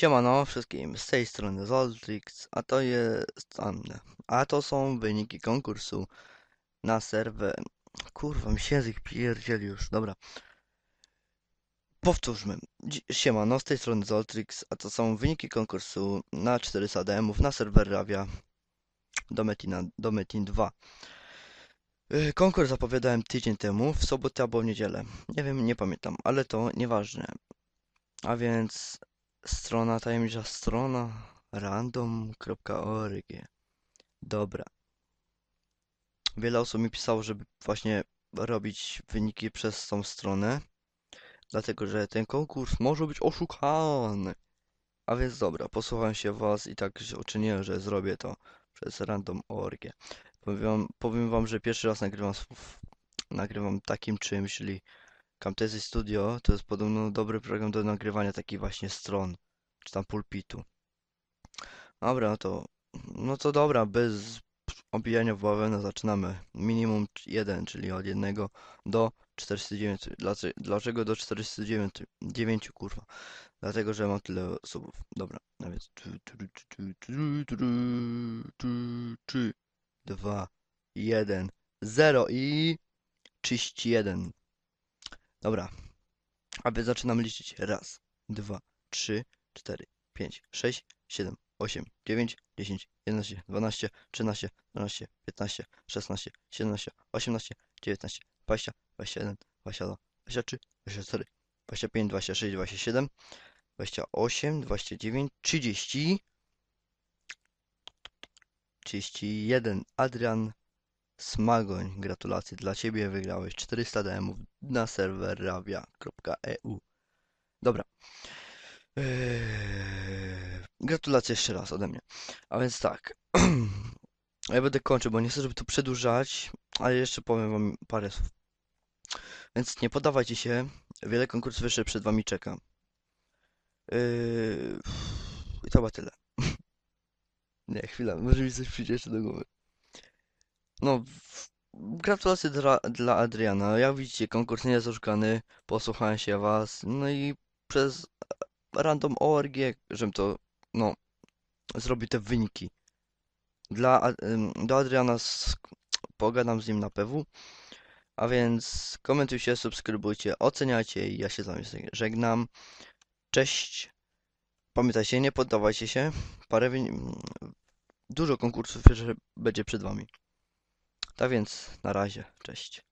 Siemano wszystkim, z tej strony Zoltrix, a to jest... a, to są wyniki konkursu na serwer... Kurwa, mi się język pierdzieli już, dobra. Powtórzmy. Siemano, z tej strony Zoltrix, a to są wyniki konkursu na 400 DM-ów na serwer Ravia do Metina, do Metin 2. Y, Konkurs zapowiadałem tydzień temu, w sobotę albo w niedzielę. Nie wiem, nie pamiętam, ale to nieważne. A więc strona, tajemnicza strona random.org. Dobra. Wiele osób mi pisało, żeby właśnie robić wyniki przez tą stronę, dlatego że ten konkurs może być oszukany. A więc dobra, posłucham się was i tak uczyniłem, że zrobię to przez random.org. Powiem powiem wam, że pierwszy raz nagrywam, nagrywam takim czymś, czyli Camtasia Studio to jest podobno dobry program do nagrywania takich właśnie stron, czy tam pulpitu. Dobra, no to, no to dobra, bez obijania w bawełnę zaczynamy. Minimum 1, czyli od 1 do 409. Dlaczego, do 409? 9, kurwa. Dlatego, że mam tyle subów. Dobra, a więc 3, 2, 1, 0 i 31. Dobra. A więc zaczynamy liczyć. Raz, dwa, trzy, cztery, pięć, sześć, siedem, osiem, dziewięć, dziesięć, jedenaście, dwanaście, trzynaście, czternaście, piętnaście, szesnaście, siedemnaście, osiemnaście, dziewiętnaście, dwadzieścia, dwadzieścia jeden, dwadzieścia dwa, dwadzieścia trzy, dwadzieścia cztery, dwadzieścia pięć, dwadzieścia sześć, dwadzieścia siedem, dwadzieścia osiem, dwadzieścia dziewięć, trzydzieści, trzydzieści jeden. Adrian Smagoń, gratulacje dla Ciebie, wygrałeś 400 DM-ów na serwer ravia.eu. Dobra. Eee, Gratulacje jeszcze raz ode mnie. A więc tak. Ja będę kończył, bo nie chcę, żeby to przedłużać, ale jeszcze powiem Wam parę słów. Więc nie poddawajcie się. Wiele konkursów jeszcze przed Wami czeka. Eee, I to chyba tyle. Nie, chwila, może mi coś przyjdzie jeszcze do głowy. No, gratulacje dla, dla Adriana. Jak widzicie, konkurs nie jest oszukany. Posłuchałem się was. No i przez random.org, żebym to, no, zrobił te wyniki. Dla, do Adriana pogadam z nim na PW. A więc komentujcie, subskrybujcie, oceniajcie i ja się z wami żegnam. Cześć. Pamiętajcie, nie poddawajcie się. Parę. Dużo konkursów jeszcze będzie przed wami. Tak więc, na razie, cześć.